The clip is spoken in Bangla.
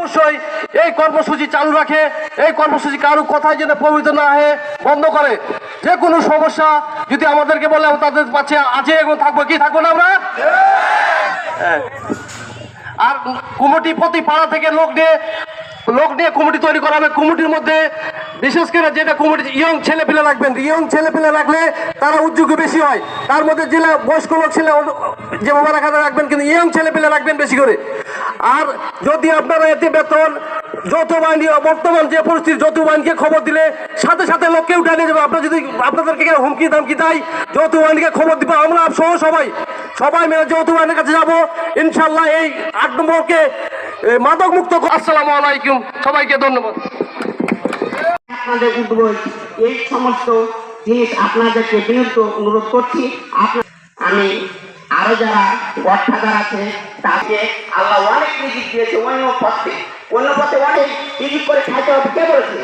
অবশ্যই এই কর্মসূচি চালু রাখে এই কর্মসূচি কারও কথায় যেন প্রভাবিত না হয়ে বন্ধ করে যে কোনো সমস্যা যদি আমাদেরকে বলে তাদের পাচ্ছে আছে এবং থাকব কি থাকব না আমরা হ্যাঁ। আর কমিটি প্রতি পাড়া থেকে লোক নিয়ে লোক নিয়ে কমিটি তৈরি করা হবে। কমিটির মধ্যে বিশেষ করে যেটা কমিটি, ইয়ং ছেলে পেলে রাখবেন ইয়ং ছেলে পেলে রাখলে তারা উদ্যোগ বেশি হয়। তার মধ্যে জেলা বয়স্ক লোক ছেলে যেভাবে রাখা রাখবেন, কিন্তু ইয়ং ছেলে পেলে রাখবেন বেশি করে। আর যদি আপনারা এতে বেতন, যৌথ বাহিনী বর্তমান যে পরিস্থিতি, যৌথ বাহিনীকে খবর দিলে সাথে সাথে লোককে উঠে নিয়ে যাবে। আপনার যদি আপনাদেরকে হুমকি দামকি দেয়, যৌথ বাহিনীকে খবর দিবে আমরা সহ সবাই। সবাই মিলে যৌথ বাহিনীর কাছে যাব। ইনশাল্লাহ এই আট নম্বরকে মাদক মুক্ত আসসালামু আলাইকুম। সবাইকে ধন্যবাদ। আপনাদের এই সমস্ত জিনিস আপনাদেরকে বিনীত অনুরোধ করছি। আমি আরও যারা গডফাদার আছে তাকে আল্লাহ অনেক রিজিক দিয়েছে, অন্য পথে অন্য পথে অনেক রিজিক করে খাইতে হবে। কে বলেছে?